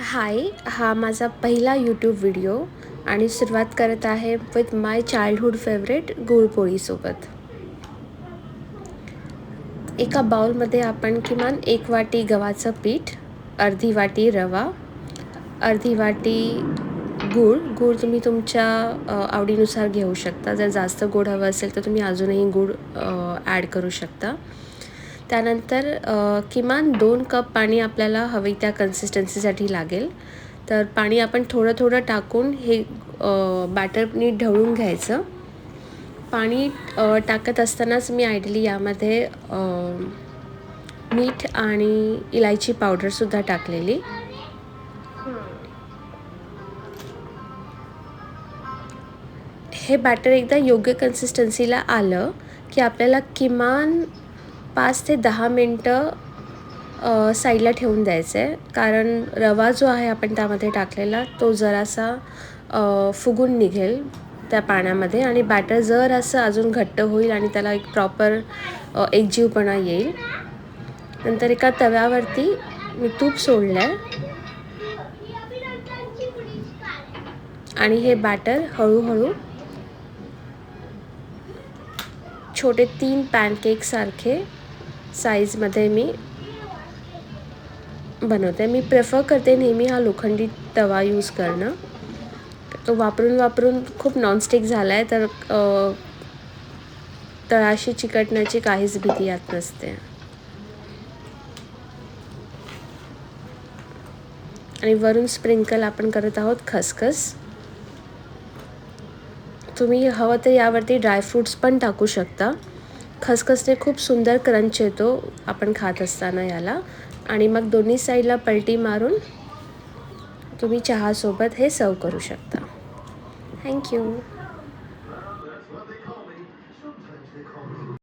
हाय हा माझा पहिला यूट्यूब व्हिडिओ आणि सुरुवात करत आहे विथ माय चाइल्डहूड फेवरेट गुळपोळीसोबत. एका बाउलमध्ये आपण किमान एक वाटी गव्हाचं पीठ अर्धी वाटी रवा अर्धी वाटी गूळ. गूळ तुम्ही तुमच्या आवडीनुसार घेऊ शकता. जर जास्त गोड हवं असेल तर तुम्ही अजूनही गूळ ॲड करू शकता. त्यानंतर किमान दोन कप पाणी आपल्याला हवी त्या कन्सिस्टन्सीसाठी लागेल. तर पाणी आपण थोडं थोडं टाकून हे बॅटर नीट ढवळून घ्यायचं. पाणी टाकत असतानाच मी आयडली यामध्ये मीठ आणि इलायची पावडरसुद्धा टाकलेली. हे बॅटर एकदा योग्य कन्सिस्टन्सीला आलं की आपल्याला किमान पाच ते दहा मिनटं साईडला ठेवून द्यायचं आहे कारण रवा जो आहे आपण त्यामध्ये टाकलेला तो जरासा फुगून निघेल त्या पाण्यामध्ये आणि बॅटर जर असं अजून घट्ट होईल आणि त्याला एक प्रॉपर एकजीवपणा येईल. नंतर एका तव्यावरती मी तूप सोडलं आहे आणि हे बॅटर हळूहळू छोटे तीन पॅनकेकसारखे साईजमध्ये मी बनवते. मी प्रेफर करते नेहमी हा लोखंडी तवा यूज करणं. तो वापरून वापरून खूप नॉनस्टिक झाला आहे तर तळाशी चिकटण्याची काहीच भीती यात नसते. आणि वरून स्प्रिंकल आपण करत आहोत खसखस. तुम्ही हवं तर यावरती ड्रायफ्रूट्स पण टाकू शकता. खसखसने खूप सुंदर क्रंच येतो आपण खात असताना याला. आणि मग दोन्ही साईडला पलटी मारून तुम्ही चहासोबत हे सर्व करू शकता. थँक्यू.